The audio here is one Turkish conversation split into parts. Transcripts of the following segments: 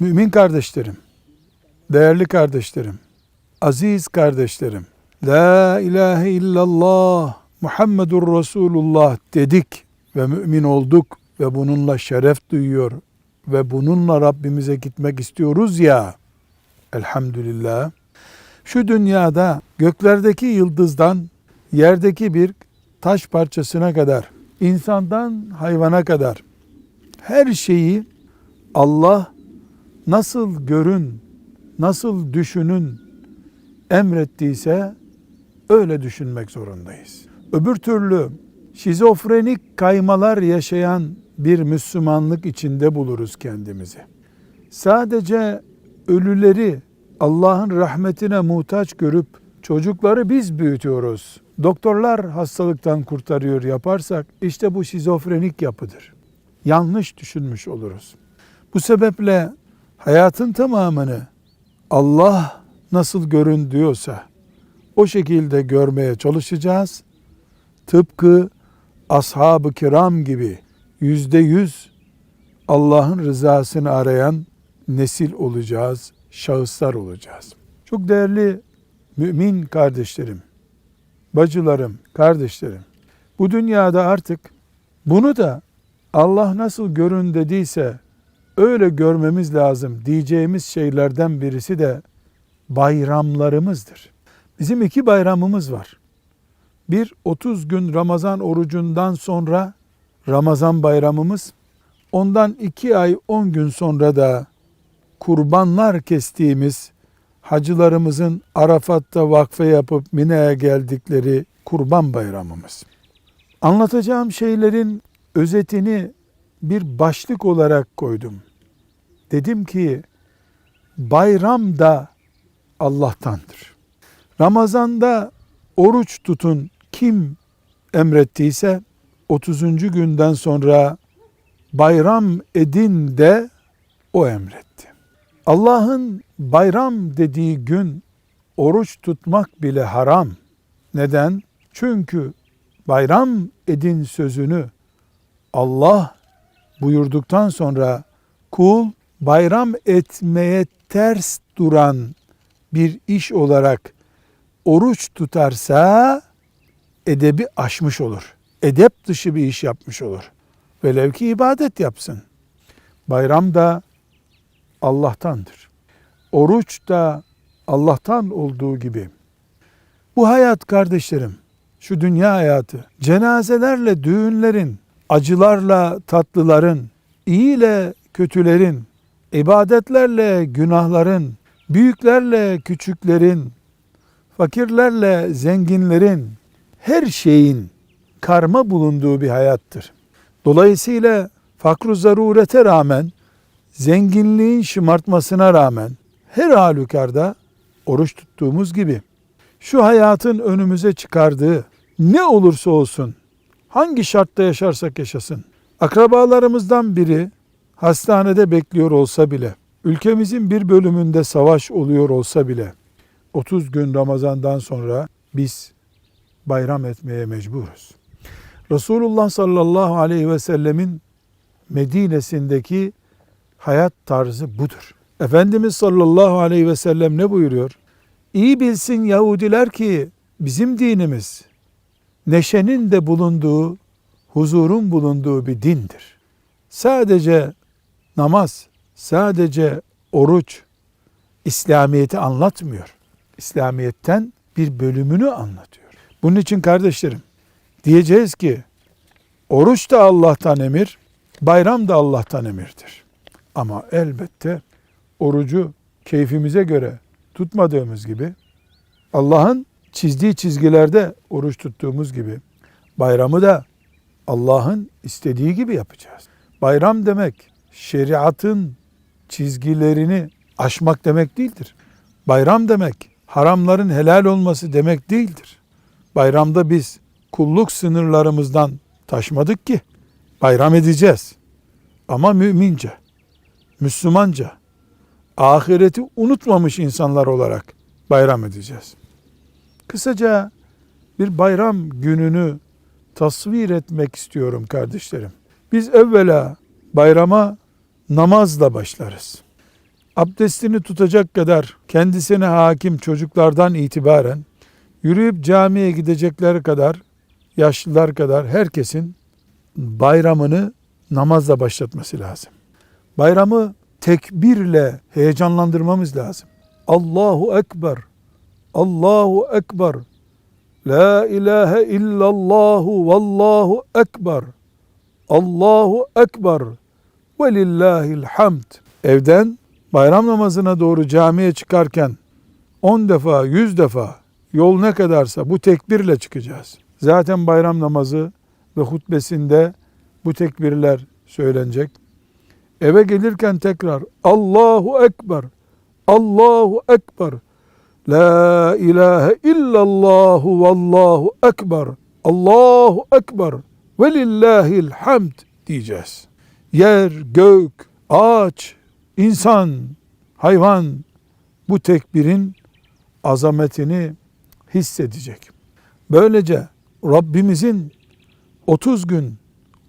Mümin kardeşlerim, değerli kardeşlerim, aziz kardeşlerim, La ilahe illallah Muhammedur Resulullah dedik ve mümin olduk ve bununla şeref duyuyor ve bununla Rabbimize gitmek istiyoruz ya, elhamdülillah. Şu dünyada göklerdeki yıldızdan yerdeki bir taş parçasına kadar, insandan hayvana kadar her şeyi Allah nasıl görün, nasıl düşünün emrettiyse öyle düşünmek zorundayız. Öbür türlü şizofrenik kaymalar yaşayan bir Müslümanlık içinde buluruz kendimizi. Sadece ölüleri Allah'ın rahmetine muhtaç görüp çocukları biz büyütüyoruz. Doktorlar hastalıktan kurtarıyor yaparsak işte bu şizofrenik yapıdır. Yanlış düşünmüş oluruz. Bu sebeple hayatın tamamını Allah nasıl görün diyorsa o şekilde görmeye çalışacağız. Tıpkı ashab-ı kiram gibi yüzde yüz Allah'ın rızasını arayan nesil olacağız, şahıslar olacağız. Çok değerli mümin kardeşlerim, bacılarım, kardeşlerim, bu dünyada artık bunu da Allah nasıl görün dediyse öyle görmemiz lazım diyeceğimiz şeylerden birisi de bayramlarımızdır. Bizim iki bayramımız var. Bir 30 gün Ramazan orucundan sonra Ramazan bayramımız, ondan iki ay 10 gün sonra da kurbanlar kestiğimiz hacılarımızın Arafat'ta vakfe yapıp Mine'ye geldikleri kurban bayramımız. Anlatacağım şeylerin özetini bir başlık olarak koydum. Dedim ki bayram da Allah'tandır. Ramazanda oruç tutun kim emrettiyse 30. günden sonra bayram edin de o emretti. Allah'ın bayram dediği gün oruç tutmak bile haram. Neden? Çünkü bayram edin sözünü Allah buyurduktan sonra kul bayram etmeye ters duran bir iş olarak oruç tutarsa edebi aşmış olur. Edep dışı bir iş yapmış olur. Velev ki ibadet yapsın. Bayram da Allah'tandır. Oruç da Allah'tan olduğu gibi. Bu hayat kardeşlerim, şu dünya hayatı, cenazelerle düğünlerin, acılarla tatlıların, iyi ile kötülerin, ibadetlerle günahların, büyüklerle küçüklerin, fakirlerle zenginlerin, her şeyin karma bulunduğu bir hayattır. Dolayısıyla fakru zarurete rağmen, zenginliğin şımartmasına rağmen her halükarda oruç tuttuğumuz gibi şu hayatın önümüze çıkardığı ne olursa olsun, hangi şartta yaşarsak yaşasın, akrabalarımızdan biri hastanede bekliyor olsa bile, ülkemizin bir bölümünde savaş oluyor olsa bile, 30 gün Ramazan'dan sonra biz bayram etmeye mecburuz. Resulullah sallallahu aleyhi ve sellemin Medine'sindeki hayat tarzı budur. Efendimiz sallallahu aleyhi ve sellem ne buyuruyor? İyi bilsin Yahudiler ki bizim dinimiz neşenin de bulunduğu, huzurun bulunduğu bir dindir. Sadece namaz, sadece oruç İslamiyet'i anlatmıyor. İslamiyet'ten bir bölümünü anlatıyor. Bunun için kardeşlerim diyeceğiz ki oruç da Allah'tan emir, bayram da Allah'tan emirdir. Ama elbette orucu keyfimize göre tutmadığımız gibi Allah'ın çizdiği çizgilerde oruç tuttuğumuz gibi bayramı da Allah'ın istediği gibi yapacağız. Bayram demek şeriatın çizgilerini aşmak demek değildir. Bayram demek haramların helal olması demek değildir. Bayramda biz kulluk sınırlarımızdan taşmadık ki bayram edeceğiz. Ama mümince, Müslümanca, ahireti unutmamış insanlar olarak bayram edeceğiz. Kısaca bir bayram gününü tasvir etmek istiyorum kardeşlerim. Biz evvela bayrama namazla başlarız. abdestini tutacak kadar kendisine hakim çocuklardan itibaren yürüyüp camiye gidecekler kadar yaşlılar kadar herkesin bayramını namazla başlatması lazım. Bayramı tekbirle heyecanlandırmamız lazım. Allahu Ekber, Allahu Ekber, La ilahe illallahu vallahu ekber, Allahu Ekber, ve lillahil hamd. Evden bayram namazına doğru camiye çıkarken 10 defa, 100 defa yol ne kadarsa bu tekbirle çıkacağız. Zaten bayram namazı ve hutbesinde bu tekbirler söylenecek. Eve gelirken tekrar Allahu Ekber, Allahu Ekber, La ilahe illallahu vallahu ekber, Allahu Ekber ve lillahil hamd diyeceğiz. Yer, gök, ağaç, insan, hayvan bu tekbirin azametini hissedecek. Böylece Rabbimizin 30 gün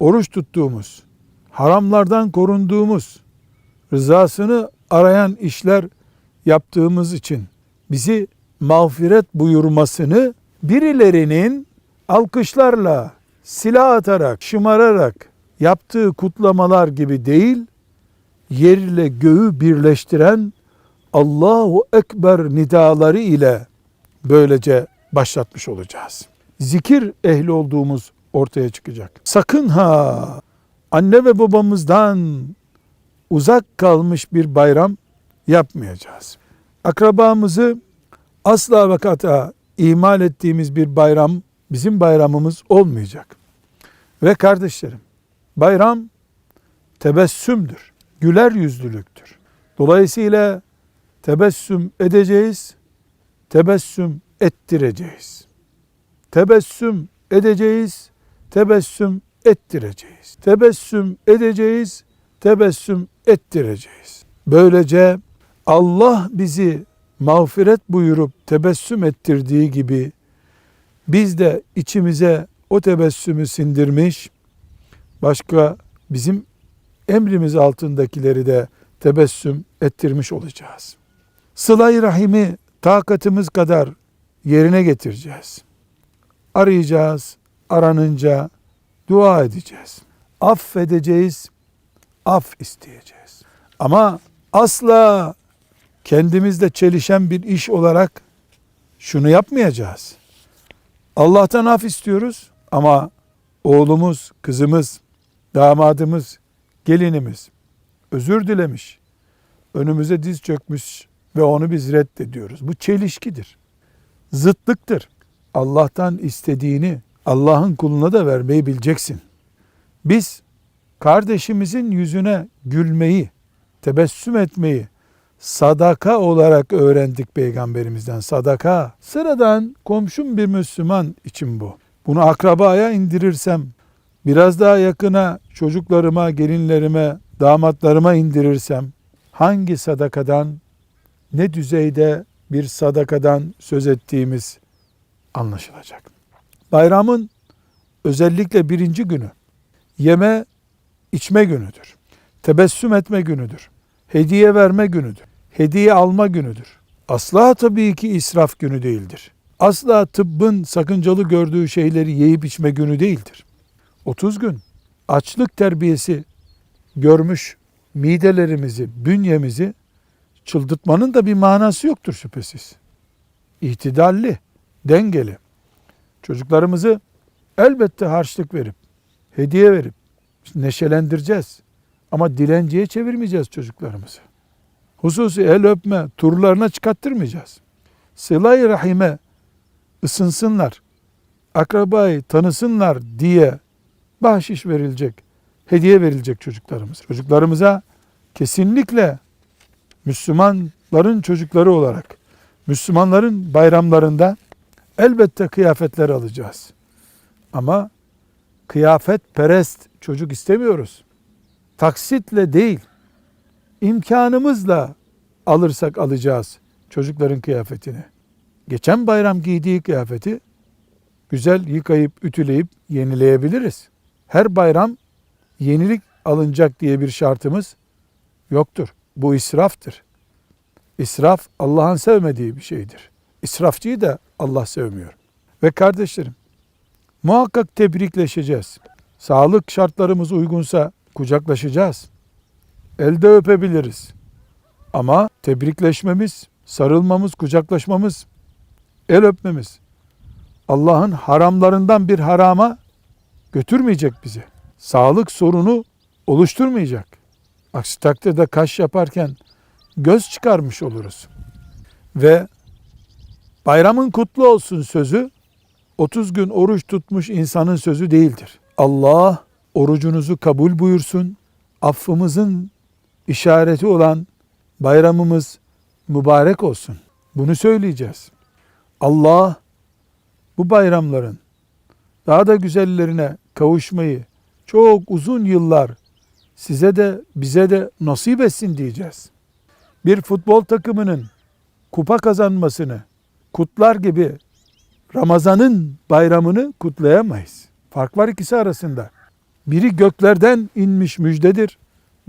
oruç tuttuğumuz, haramlardan korunduğumuz, rızasını arayan işler yaptığımız için bizi mağfiret buyurmasını birilerinin alkışlarla, silah atarak, şımararak yaptığı kutlamalar gibi değil, yer ile göğü birleştiren Allahu Ekber nidaları ile böylece başlatmış olacağız. Zikir ehli olduğumuz ortaya çıkacak. Sakın ha anne ve babamızdan uzak kalmış bir bayram yapmayacağız. Akrabamızı asla ve kata ihmal ettiğimiz bir bayram bizim bayramımız olmayacak. Ve kardeşlerim bayram tebessümdür, güler yüzlülüktür. Dolayısıyla tebessüm edeceğiz, tebessüm ettireceğiz. Tebessüm edeceğiz, tebessüm ettireceğiz. Tebessüm edeceğiz, tebessüm ettireceğiz. Böylece Allah bizi mağfiret buyurup tebessüm ettirdiği gibi biz de içimize o tebessümü sindirmiş, başka bizim emrimiz altındakileri de tebessüm ettirmiş olacağız. Sıla-i Rahim'i takatımız kadar yerine getireceğiz. Arayacağız, aranınca dua edeceğiz. Affedeceğiz, af isteyeceğiz. Ama asla kendimizle çelişen bir iş olarak şunu yapmayacağız. Allah'tan af istiyoruz ama oğlumuz, kızımız, damadımız, gelinimiz özür dilemiş. Önümüze diz çökmüş ve onu biz reddediyoruz. Bu çelişkidir. Zıtlıktır. Allah'tan istediğini Allah'ın kuluna da vermeyi bileceksin. Biz kardeşimizin yüzüne gülmeyi, tebessüm etmeyi sadaka olarak öğrendik peygamberimizden. Sadaka sıradan komşum bir Müslüman için bu. Bunu akrabaya indirirsem, biraz daha yakına çocuklarıma, gelinlerime, damatlarıma indirirsem hangi sadakadan, ne düzeyde bir sadakadan söz ettiğimiz anlaşılacak. Bayramın özellikle birinci günü yeme içme günüdür. Tebessüm etme günüdür. Hediye verme günüdür. Hediye alma günüdür. Asla tabii ki israf günü değildir. Asla tıbbın sakıncalı gördüğü şeyleri yiyip içme günü değildir. 30 gün açlık terbiyesi görmüş midelerimizi, bünyemizi çıldırtmanın da bir manası yoktur şüphesiz. İhtidalli, dengeli. Çocuklarımızı elbette harçlık verip, hediye verip neşelendireceğiz. Ama dilenciye çevirmeyeceğiz çocuklarımızı. Hususi el öpme turlarına çıkarttırmayacağız. Sıla-i rahime ısınsınlar, akrabayı tanısınlar diye bahşiş verilecek, hediye verilecek çocuklarımız. Çocuklarımıza kesinlikle Müslümanların çocukları olarak Müslümanların bayramlarında elbette kıyafetler alacağız. Ama kıyafet perest çocuk istemiyoruz. Taksitle değil, imkanımızla alırsak alacağız çocukların kıyafetini. Geçen bayram giydiği kıyafeti güzel yıkayıp ütüleyip yenileyebiliriz. Her bayram yenilik alınacak diye bir şartımız yoktur. Bu israftır. İsraf Allah'ın sevmediği bir şeydir. İsrafçıyı da Allah sevmiyor. Ve kardeşlerim, muhakkak tebrikleşeceğiz. Sağlık şartlarımız uygunsa kucaklaşacağız. Elde öpebiliriz. Ama tebrikleşmemiz, sarılmamız, kucaklaşmamız, el öpmemiz Allah'ın haramlarından bir harama götürmeyecek bizi. Sağlık sorunu oluşturmayacak. Aksi takdirde kaş yaparken göz çıkarmış oluruz. Ve bayramın kutlu olsun sözü 30 gün oruç tutmuş insanın sözü değildir. Allah orucunuzu kabul buyursun. Affımızın işareti olan bayramımız mübarek olsun. Bunu söyleyeceğiz. Allah bu bayramların daha da güzellerine kavuşmayı çok uzun yıllar size de bize de nasip etsin diyeceğiz. Bir futbol takımının kupa kazanmasını kutlar gibi Ramazan'ın bayramını kutlayamayız. Fark var ikisi arasında. Biri göklerden inmiş müjdedir.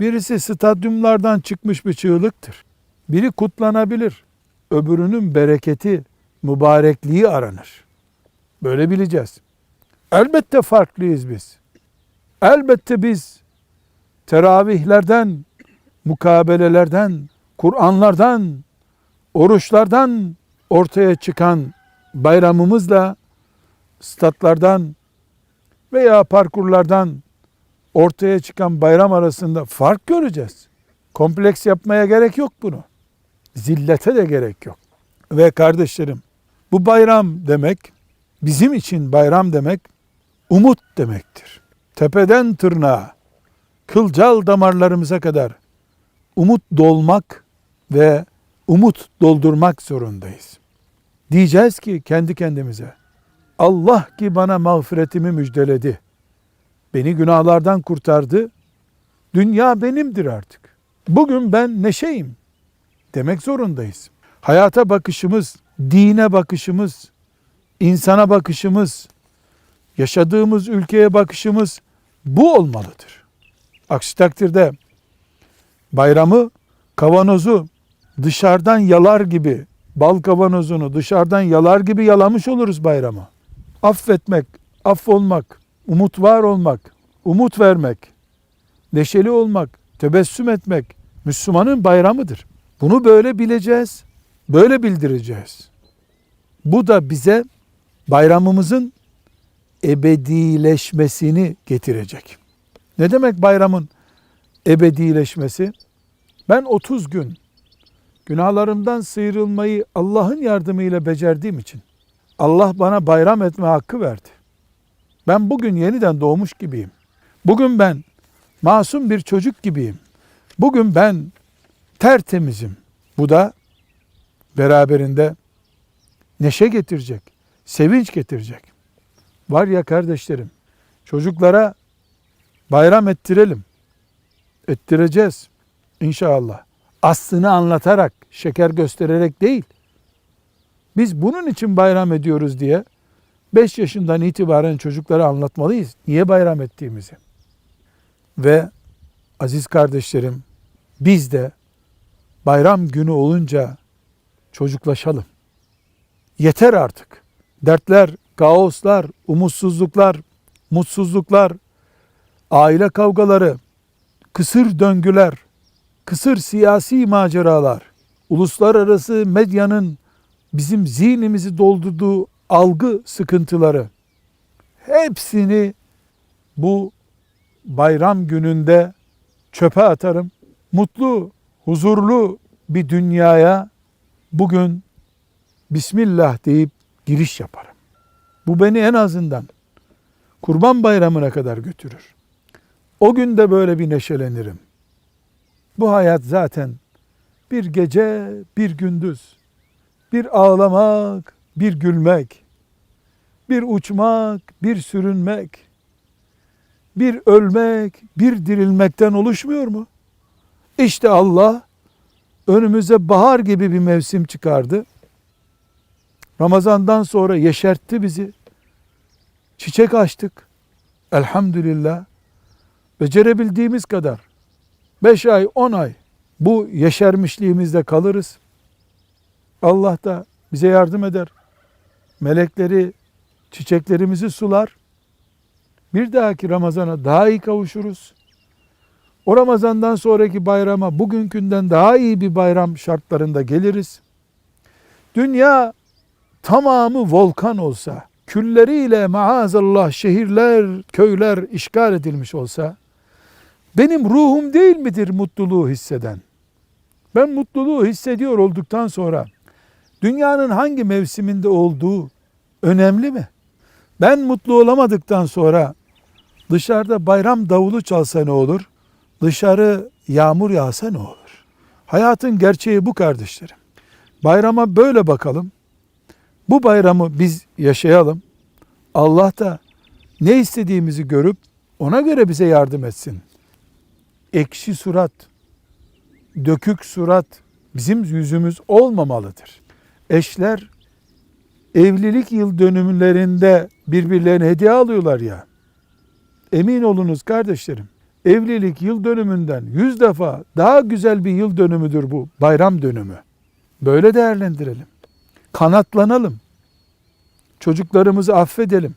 Birisi stadyumlardan çıkmış bir çığlıktır. Biri kutlanabilir. Öbürünün bereketi, mübarekliği aranır. Böyle bileceğiz. Elbette farklıyız biz. Elbette biz teravihlerden, mukabelelerden, Kur'anlardan, oruçlardan ortaya çıkan bayramımızla statlardan veya parkurlardan ortaya çıkan bayram arasında fark göreceğiz. Kompleks yapmaya gerek yok bunu. Zillete de gerek yok. Ve kardeşlerim bu bayram demek bizim için bayram demek umut demektir. Tepeden tırnağa, kılcal damarlarımıza kadar umut dolmak ve umut doldurmak zorundayız. Diyeceğiz ki kendi kendimize Allah ki bana mağfiretimi müjdeledi. Beni günahlardan kurtardı. Dünya benimdir artık. Bugün ben neşeyim demek zorundayız. Hayata bakışımız, dine bakışımız, insana bakışımız, yaşadığımız ülkeye bakışımız bu olmalıdır. Aksi takdirde bayramı, kavanozu dışarıdan yalar gibi, bal kavanozunu dışarıdan yalar gibi yalamış oluruz bayramı. Affetmek, affolmak, umut var olmak, umut vermek, neşeli olmak, tebessüm etmek Müslümanın bayramıdır. Bunu böyle bileceğiz, böyle bildireceğiz. Bu da bize bayramımızın ebedileşmesini getirecek. Ne demek bayramın ebedileşmesi? Ben 30 gün günahlarımdan sıyrılmayı Allah'ın yardımıyla becerdiğim için Allah bana bayram etme hakkı verdi. Ben bugün yeniden doğmuş gibiyim. Bugün ben masum bir çocuk gibiyim. Bugün ben tertemizim. Bu da beraberinde neşe getirecek, sevinç getirecek. Var ya kardeşlerim, çocuklara bayram ettirelim. Ettireceğiz inşallah. Aslını anlatarak, şeker göstererek değil. Biz bunun için bayram ediyoruz diye 5 yaşından itibaren çocuklara anlatmalıyız. Niye bayram ettiğimizi. Ve aziz kardeşlerim biz de bayram günü olunca çocuklaşalım. Yeter artık. Dertler, kaoslar, umutsuzluklar, mutsuzluklar, aile kavgaları, kısır döngüler, kısır siyasi maceralar, uluslararası medyanın bizim zihnimizi doldurduğu algı sıkıntıları hepsini bu bayram gününde çöpe atarım. Mutlu, huzurlu bir dünyaya bugün Bismillah deyip giriş yaparım. Bu beni en azından Kurban Bayramı'na kadar götürür. O gün de böyle bir neşelenirim. Bu hayat zaten bir gece, bir gündüz, bir ağlamak, bir gülmek, bir uçmak, bir sürünmek, bir ölmek, bir dirilmekten oluşmuyor mu? İşte Allah önümüze bahar gibi bir mevsim çıkardı. Ramazandan sonra yeşertti bizi. Çiçek açtık. Elhamdülillah. Becerebildiğimiz kadar 5 ay 10 ay bu yeşermişliğimizde kalırız. Allah da bize yardım eder. Melekleri çiçeklerimizi sular. Bir dahaki Ramazan'a daha iyi kavuşuruz. O Ramazan'dan sonraki bayrama bugünkünden daha iyi bir bayram şartlarında geliriz. Dünya tamamı volkan olsa, külleriyle maazallah şehirler, köyler işgal edilmiş olsa, benim ruhum değil midir mutluluğu hisseden? Ben mutluluğu hissediyor olduktan sonra dünyanın hangi mevsiminde olduğu önemli mi? Ben mutlu olamadıktan sonra dışarıda bayram davulu çalsa ne olur? Dışarı yağmur yağsa ne olur? Hayatın gerçeği bu kardeşlerim. Bayrama böyle bakalım. Bu bayramı biz yaşayalım. Allah da ne istediğimizi görüp ona göre bize yardım etsin. Ekşi surat, dökük surat bizim yüzümüz olmamalıdır. Eşler evlilik yıl dönümlerinde birbirlerine hediye alıyorlar ya. Emin olunuz kardeşlerim. Evlilik yıl dönümünden yüz defa daha güzel bir yıl dönümüdür bu bayram dönümü. Böyle değerlendirelim. Kanatlanalım. Çocuklarımızı affedelim.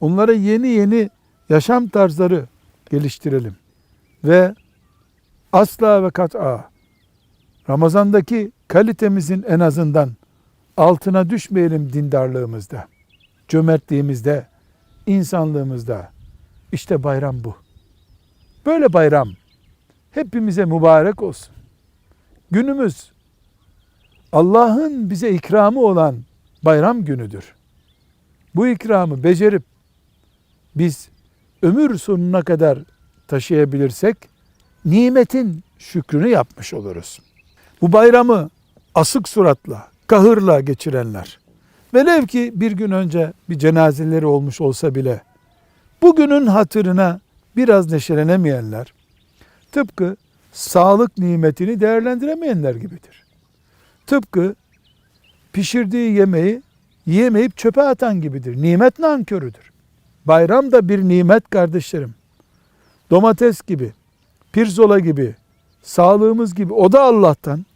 Onlara yeni yeni yaşam tarzları geliştirelim. Ve asla ve kat'a Ramazandaki kalitemizin en azından altına düşmeyelim dindarlığımızda, cömertliğimizde, insanlığımızda. İşte bayram bu. Böyle bayram hepimize mübarek olsun. Günümüz Allah'ın bize ikramı olan bayram günüdür. Bu ikramı becerip biz ömür sonuna kadar taşıyabilirsek nimetin şükrünü yapmış oluruz. Bu bayramı asık suratla, kahırla geçirenler, velev ki bir gün önce bir cenazeleri olmuş olsa bile, bugünün hatırına biraz neşelenemeyenler, tıpkı sağlık nimetini değerlendiremeyenler gibidir. Tıpkı pişirdiği yemeği yiyemeyip çöpe atan gibidir. Nimet nankörüdür. Bayram da bir nimet kardeşlerim. Domates gibi, pirzola gibi, sağlığımız gibi o da Allah'tan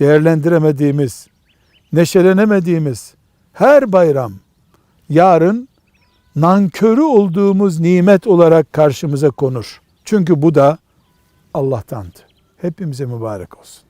değerlendiremediğimiz, neşelenemediğimiz her bayram yarın nankörü olduğumuz nimet olarak karşımıza konur. Çünkü bu da Allah'tandı. Hepimize mübarek olsun.